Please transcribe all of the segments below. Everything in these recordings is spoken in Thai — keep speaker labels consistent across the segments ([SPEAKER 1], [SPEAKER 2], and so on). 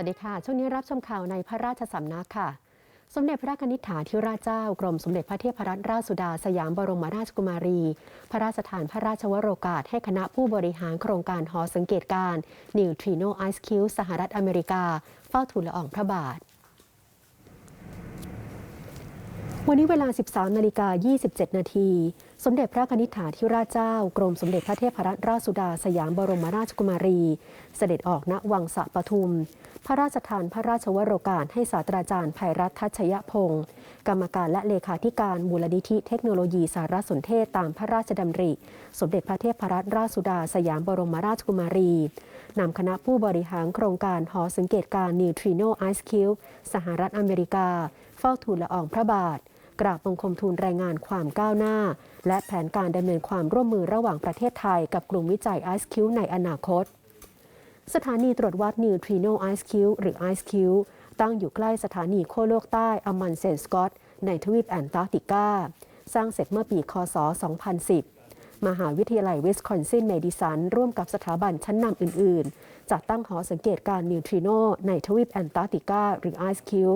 [SPEAKER 1] สวัสดีค่ะ ช่วงนี้รับชมข่าวในพระราชสำนักค่ะ สมเด็จพระนิธิฐาธิราชเจ้ากรมสมเด็จพระเทพรัตนราชสุดาสยามบรมราชกุมารี พระราชทานพระราชวโรกาสให้คณะผู้บริหารโครงการหอสังเกตการนิวทริโนไอซ์คิวสหรัฐอเมริกา เฝ้าทูลละอองพระบาท วันนี้เวลา 13 นาฬิกา 27 นาที สมเด็จพระนิษฐาธิราชเจ้า กรมสมเด็จพระเทพรัตนราชสุดาสยามบรมราชกุมารี เสด็จออกณวังสะปทุม พระราชทานพระราชวโรกาสให้ศาสตราจารย์ภัยรัตน์ทัชยพงศ์กรรมการและเลขาธิการมูลนิธิเทคโนโลยีสารสนเทศตามพระราชดำริ สมเด็จพระเทพรัตนราชสุดาสยามบรมราชกุมารีนำคณะผู้บริหารโครงการหอสังเกตการณ์นิวทริโนไอซ์คิวสหรัฐอเมริกา เฝ้าทูลละอองพระบาท กราบบังคมทูลรายงานความก้าวหน้า และแผนการดำเนินความร่วมมือระหว่างประเทศไทยกับกลุ่มวิจัยไอซ์คิวในอนาคต สถานีตรวจวัดนิวทริโนไอซ์คิวหรือไอซ์คิวตั้งอยู่ใกล้สถานีโคโลกใต้อมันเซนสกอตในทวีปแอนตาร์กติกา สร้างเสร็จเมื่อปีคศ 2010 มหาวิทยาลัยวิสคอนซินเมดิสันร่วมกับสถาบันชั้นนำอื่น ๆ จัดตั้งหอสังเกตการนิวทริโนในทวีปแอนตาร์กติกาหรือไอซ์คิว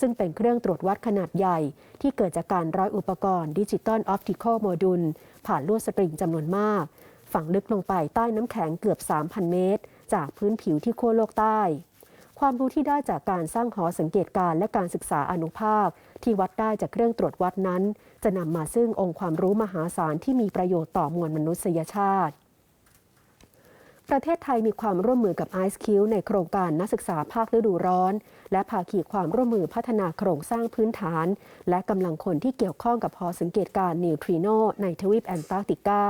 [SPEAKER 1] ซึ่งเป็นเครื่องตรวจวัดขนาดใหญ่ ที่เกิดจากการร้อยอุปกรณ์ดิจิตอลออปติคอลโมดูลผ่านลวดสปริงจำนวนมาก ฝังลึกลงไปใต้น้ำแข็งเกือบ 3,000 เมตร จากพื้นผิวที่ขั้วโลกใต้ ความรู้ที่ได้จากการสร้างหอสังเกตการณ์และการศึกษาอนุภาค ที่วัดได้จากเครื่องตรวจวัดนั้น จะนำมาซึ่งองค์ความรู้มหาศาลที่มีประโยชน์ต่อมวลมนุษยชาติ ประเทศไทยมีความร่วมมือกับ i อ e q ในโครงการนักศึกษาภาคฤดูร้อน และภาคีความร่วมมือพัฒนาโครงสร้างพื้นฐาน และกำลังคนที่เกี่ยวข้องกับหอสังเกตการนิวทริโนในทวีปแอนตาร์กติกา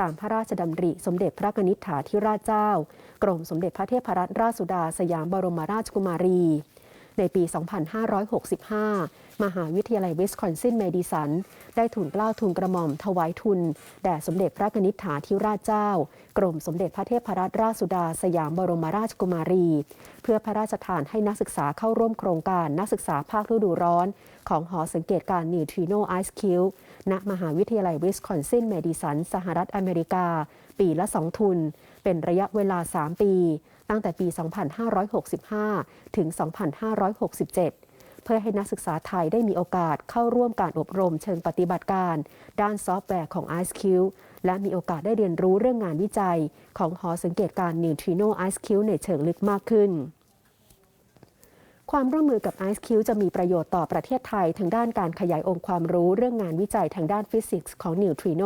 [SPEAKER 1] ตามพระราชดำริสมเด็จพระนิษฐาธิราชเจ้า กรมสมเด็จพระเทพรัตนราชสุดาสยามบรมราชกุมารี ในปี 2565 มหาวิทยาลัยวิสคอนซินเมดิสัน ได้ทุนเกล้าทุนกระหม่อมถวายทุน แด่สมเด็จพระนิษฐาธิราชเจ้า กรมสมเด็จพระเทพรัตนราชสุดาสยามบรมราชกุมารี เพื่อพระราชทานให้นักศึกษาเข้าร่วมโครงการนักศึกษาภาคฤดูร้อน ของหอสังเกตการนิวทริโนไอซ์คิวณมหาวิทยาลัยวิสคอนซินเมดิสัน สหรัฐอเมริกา ปีละ2ทุน เป็นระยะเวลา 3 ปี ตั้งแต่ปี 2565 ถึง 2567 เพื่อให้นักศึกษาไทยได้มีโอกาสเข้าร่วมการอบรมเชิงปฏิบัติการ ด้านซอฟต์แวร์ของ IceQ และมีโอกาสได้เรียนรู้เรื่องงานวิจัย ของหอสังเกตการ Neutrino IceQ ในเชิงลึกมากขึ้นความร่วมมือกับ IceQ จะมีประโยชน์ต่อประเทศไทยทางด้านการขยายองค์ความรู้เรื่องงานวิจัยทางด้านฟิสิกส์ของนิวทริโน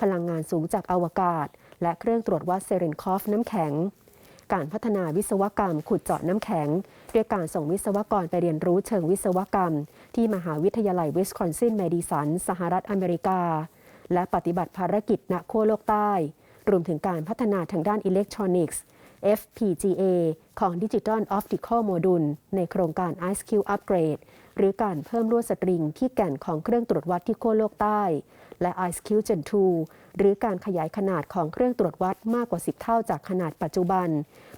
[SPEAKER 1] พลังงานสูงจากอวกาศ และเครื่องตรวจวัดเซเรนคอฟน้ำแข็ง การพัฒนาวิศวกรรม ขุดเจาะน้ำแข็ง ด้วยการส่งวิศวกรไปเรียนรู้เชิงวิศวกรรม ที่มหาวิทยาลัยวิสคอนซินเมดิสัน สหรัฐอเมริกา และปฏิบัติภารกิจณขั้วโลกใต้ รวมถึงการพัฒนาทางด้านอิเล็กทรอนิกส์ FPGA ของ Digital Optical Module ในโครงการ IceQ Upgrade หรือการเพิ่มลวดสตริงที่แก่นของเครื่องตรวจวัดที่ขั้วโลกใต้ และ IceQ Gen 2 หรือการขยายขนาดของเครื่องตรวจวัดมากกว่า 10 เท่าจากขนาดปัจจุบัน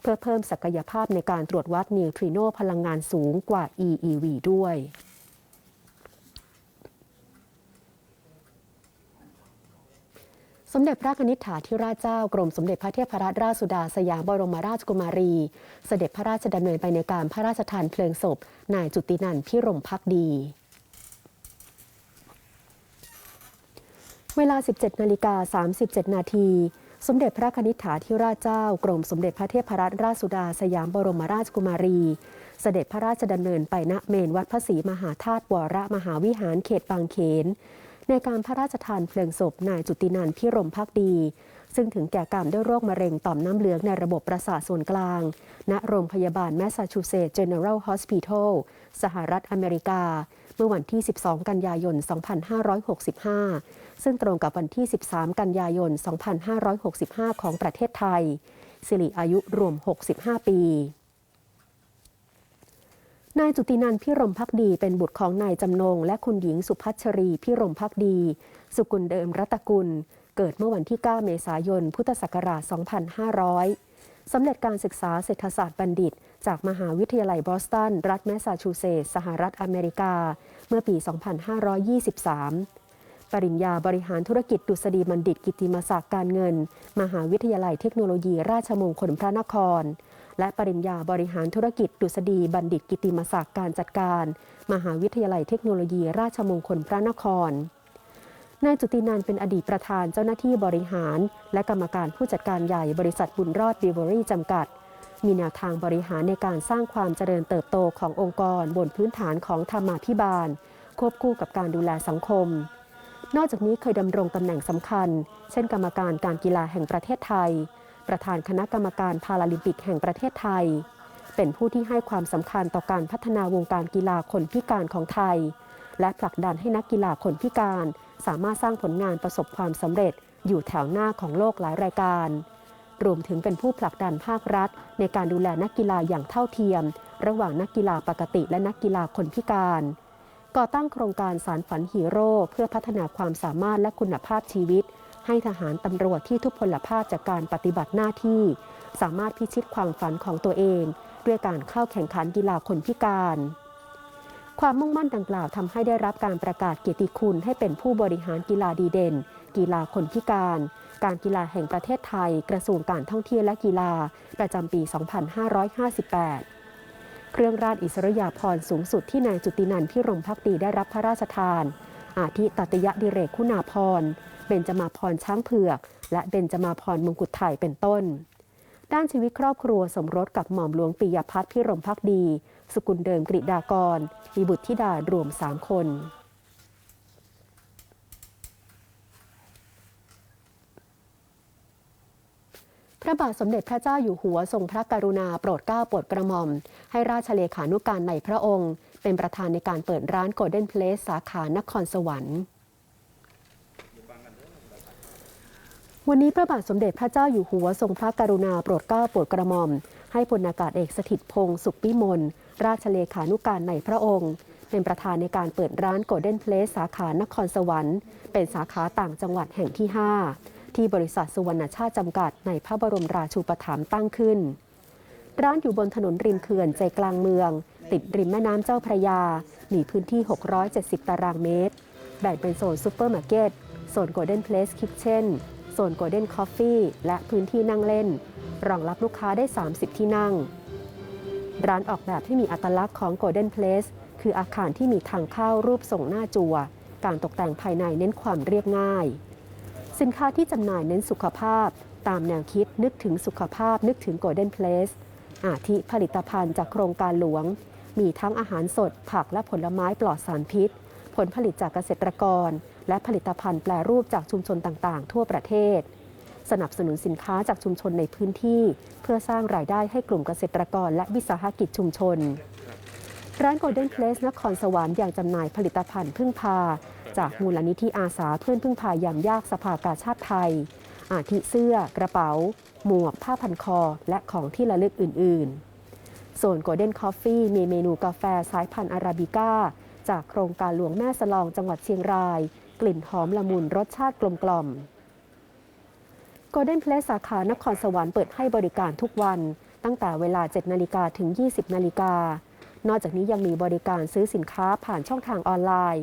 [SPEAKER 1] เพื่อเพิ่มศักยภาพในการตรวจวัดนิวทริโนพลังงานสูงกว่า EEV ด้วย มเด็จพระนิษฐาธิราชเจ้ากรมสมเด็จพระเทพรัตนราชสุดาสยามบรมราชกุมารี เสด็จพระราชดำเนินไปในการพระราชทานเพลิงศพ นายจุตินันท์พิรมพักดีเวลา 17 นาฬิกา 37 นาที สมเด็จพระนิษฐาธิราชเจ้า กรมสมเด็จพระเทพรัตนราชสุดาสยามบรมราชกุมารี เสด็จพระราชดำเนินไปณเมนวัดพระศรีมหาธาตุวรมหาวิหารเขตบางเขน ในการพระราชทานเพลิงศพนายจุตินันพิรมพักดี ซึ่งถึงแก่กรรมด้วยโรคมะเร็งต่อมน้ำเหลืองในระบบประสาทส่วนกลาง ณโรงพยาบาลแมสซาชูเซตส์เจเนอเรลฮอสพิทอลสหรัฐอเมริกา เมื่อวันที่ 12 กันยายน 2565 ซึ่งตรงกับวันที่ 13 กันยายน 2565 ของประเทศไทยสิริอายุรวม 65 ปี นายจุตินันพิรมพักดีเป็นบุตรของนายจำนง และคุณหญิงสุพัชรีพิรมพักดี สุกุลเดิมรัตกุล เกิดเมื่อวันที่ 9 เมษายน พุทธศักราช 2500 สำเร็จการศึกษาเศรษฐศาสตร์บัณฑิต จากมหาวิทยาลัยบอสตัน รัฐแมสซาชูเซตส์สหรัฐอเมริกา เมื่อปี 2523 ปริญญาบริหารธุรกิจดุษฎีบัณฑิตกิตติมศักดิ์การเงิน มหาวิทยาลัยเทคโนโลยีราชมงคลพระนคร และปริญญาบริหารธุรกิจดุษฎีบัณฑิตกิติมศักดิ์การจัดการ มหาวิทยาลัยเทคโนโลยีราชมงคลพระนครนายจุตินันเป็นอดีตประธานเจ้าหน้าที่บริหาร และกรรมการผู้จัดการใหญ่บริษัทบุญรอดบิวเวอรี่จำกัด มีแนวทางบริหารในการสร้างความเจริญเติบโตขององค์กรบนพื้นฐานของธรรมาภิบาล ควบคู่กับการดูแลสังคม นอกจากนี้เคยดำรงตำแหน่งสำคัญ เช่นกรรมการการกีฬาแห่งประเทศไทย ประธานคณะกรรมการพาราลิมปิกแห่งประเทศไทย เป็นผู้ที่ให้ความสำคัญต่อการพัฒนาวงการกีฬาคนพิการของไทย และผลักดันให้นักกีฬาคนพิการ สามารถสร้างผลงานประสบความสำเร็จ อยู่แถวหน้าของโลกหลายรายการ รวมถึงเป็นผู้ผลักดันภาครัฐ ในการดูแลนักกีฬาอย่างเท่าเทียม ระหว่างนักกีฬาปกติและนักกีฬาคนพิการก่อตั้งโครงการสารฝันฮีโร่เพื่อพัฒนาความสามารถและคุณภาพชีวิต ให้ทหารตำรวจที่ทุพพลภาพจากการปฏิบัติหน้าที่ สามารถพิชิตความฝันของตัวเอง ด้วยการเข้าแข่งขันกีฬาคนพิการ ความมุ่งมั่นดังกล่าวทำให้ได้รับการประกาศเกียรติคุณให้เป็นผู้บริหารกีฬาดีเด่น กีฬาคนพิการ การกีฬาแห่งประเทศไทย กระทรวงการท่องเที่ยวและกีฬา ประจำปี 2558เครื่องราชอิสริยาภรณ์สูงสุดที่นายจุตินันท์พิรมพักดีได้รับพระราชทาน อาทิตัตยดิเรกคุณาภรณ์ เบญจมาพรช้างเผือก และเบญจมาพรมงกุฎไทยเป็นต้น ด้านชีวิตครอบครัวสมรสกับหม่อมหลวงปิยพัฒน์พิรมพักดี สกุลเดิมกริดากร มีบุตรธิดารวมสามคนพระบาทสมเด็จพระเจ้าอยู่หัวทรงพระกรุณาโปรดเกล้าโปรดกระหม่อม ให้ราชเลขานุการในพระองค์ เป็นประธานในการเปิดร้านโกลเด้นเพลสสาขานครสวรรค์ วันนี้พระบาทสมเด็จพระเจ้าอยู่หัวทรงพระกรุณาโปรดเกล้าโปรดกระหม่อม ให้พลอากาศเอกสถิตพงศ์สุขพิมลราชเลขานุการในพระองค์ เป็นประธานในการเปิดร้านโกลเด้นเพลสสาขานครสวรรค์ เป็นสาขาต่างจังหวัดแห่งที่ 5 ที่บริษัทสุวรรณชาติจำกัดในพระบรมราชูปถัมภ์ตั้งขึ้น ร้านอยู่บนถนนริมเขื่อนใจกลางเมือง ติดริมแม่น้ำเจ้าพระยา มีพื้นที่ 670 ตารางเมตร แบ่งเป็นโซนซูเปอร์มาร์เก็ตโซนโกลเด้นเพลสคิ t เช่น โซนโกลเด้นคอฟฟี่และพื้นที่นั่งเล่น รองรับลูกค้าได้ 30 ที่นั่ง ร้านออกแบบที่มีอัตลักษณ์ของ Golden Place คืออาคารที่มีทางเข้ารูปทรงหน้าจัว การตกแต่งภายในเน้นความเรียบง่าย สินค้าที่จำหน่ายเน้นสุขภาพ ตามแนวคิดนึกถึงสุขภาพนึกถึง Golden Place อาทิผลิตภัณฑ์จากโครงการหลวง มีทั้งอาหารสด ผักและผลไม้ปลอดสารพิษ ผลผลิตจากเกษตรกร และผลิตภัณฑ์แปรรูปจากชุมชนต่างๆ ทั่วประเทศ สนับสนุนสินค้าจากชุมชนในพื้นที่ เพื่อสร้างรายได้ให้กลุ่มเกษตรกรและวิสาหกิจชุมชน ร้าน Golden Place นครสวรรค์ยังจำหน่ายผลิตภัณฑ์พึ่งพา จากมูลนิธิอาสาเพื่อนพึ่งพายามยากสภากาชาติไทย อาทิเสื้อ กระเป๋า หมวก ผ้าพันคอ และของที่ระลึกอื่น ๆส่วน Golden Coffee มีเมนูกาแฟสายพันธุ์อาราบิก้า จากโครงการหลวงแม่สลองจังหวัดเชียงราย กลิ่นหอมละมุนรสชาติกลมกล่อมโกลเด้นเพลสสาขานครสวรรค์เปิดให้บริการทุกวัน ตั้งแต่เวลา 7 นาฬิกาถึง 20 นาฬิกา นอกจากนี้ยังมีบริการซื้อสินค้าผ่านช่องทางออนไลน์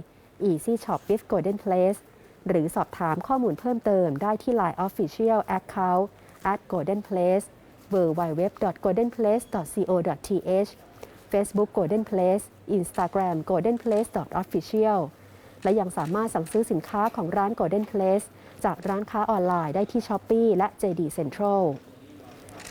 [SPEAKER 1] Easy Shop with Golden Place หรือสอบถามข้อมูลเพิ่มเติมได้ที่ Line Official Account at Golden Place www.goldenplace.co.th Facebook Golden Place Instagram Golden Place official และยังสามารถสั่งซื้อสินค้าของร้าน Golden Place จากร้านค้าออนไลน์ได้ที่ Shopee และ JD Central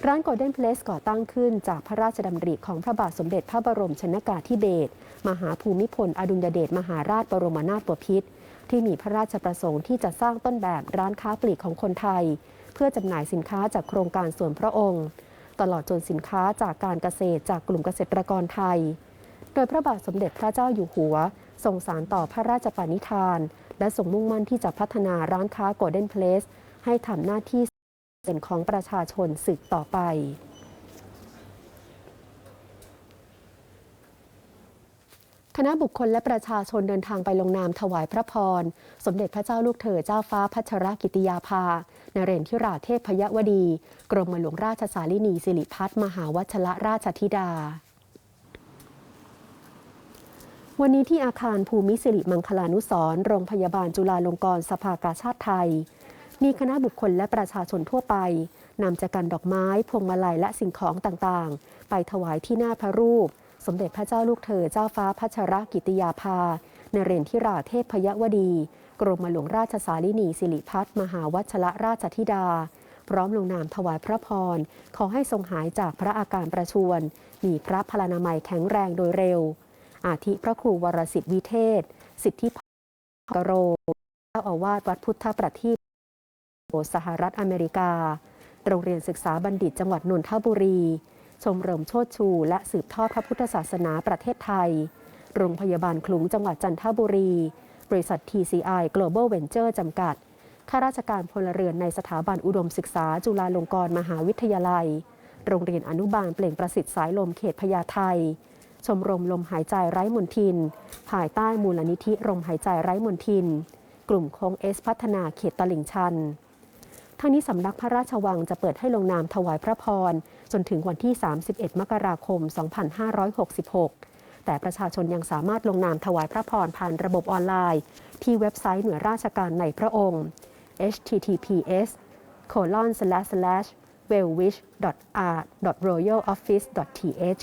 [SPEAKER 1] ร้าน Golden Place ก่อตั้งขึ้นจากพระราชดำริของพระบาทสมเด็จพระบรมชนากาธิเบศรมหาภูมิพล อดุลยเดชมหาราชบรมนาถบพิตรที่มีพระราชประสงค์ที่จะสร้างต้นแบบร้านค้าปลีกของคนไทย เพื่อจำหน่ายสินค้าจากโครงการส่วนพระองค์ ตลอดจนสินค้าจากการเกษตรจากกลุ่มเกษตรกรไทย โดยพระบาทสมเด็จพระเจ้าอยู่หัว ทรงสารต่อพระราชปณิธาน และทรงมุ่งมั่นที่จะพัฒนาร้านค้า Golden Place ให้ทำหน้าที่เป็นของประชาชนสืบต่อไปคณะบุคคลและประชาชนเดินทางไปลงนามถวายพระพร สมเด็จพระเจ้าลูกเธอเจ้าฟ้าพัชรกิติยาภา นเรนทิราเทพยวดี กรมหลวงราชสาลินีสิริพัฒมหาวัชระราชธิดา วันนี้ที่อาคารภูมิสิริมังคลานุสร์โรงพยาบาลจุฬาลงกรณ์สภากาชาติไทย มีคณะบุคคลและประชาชนทั่วไปนำจักันดอกไม้ พวงมาลัยและสิ่งของต่างๆ ไปถวายที่หน้าพระรูป สมเด็จพระเจ้าลูกเธอเจ้าฟ้าพัชรกิติยาภาในเรนทิราเทพพยวดี กรมหลวงราชสาลินีสิริพัฒมหาวัชรราชธิดา พร้อมลงนามถวายพระพร ขอให้ทรงหายจากพระอาการประชวรมีพระพลานามัยแข็งแรงโดยเร็ว อาทิพระครูวรสิทธิวิเทศ สิทธิพกโร เจ้าอาวาสวัดพุทธประทีปสหรัฐอเมริกา โรงเรียนศึกษาบัณฑิตจังหวัดนนทบุรี ชมรมโชดชู และสืบทอดพระพุทธศาสนาประเทศไทย โรงพยาบาลคลุงจังหวัดจันทบุรี บริษัท TCI Global Venture จำกัด ข้าราชการพลเรือนในสถาบันอุดมศึกษาจุฬาลงกรณ์มหาวิทยาลัย โรงเรียนอนุบาลเปล่งประสิทธิ์สายลมเขตพญาไท ชมรมลมหายใจไร้มนทิน ภายใต้มูลนิธิลมหายใจไร้มนทิน กลุ่มโค้งเอสพัฒนาเขตตลิ่งชันทั้งนี้สำนักพระราชวังจะเปิดให้ลงนามถวายพระพร จนถึงวันที่ 31 มกราคม 2566 แต่ประชาชนยังสามารถลงนามถวายพระพรผ่านระบบออนไลน์ ที่เว็บไซต์หน่วยราชการในพระองค์ https colon slash slash wellwish r royal office th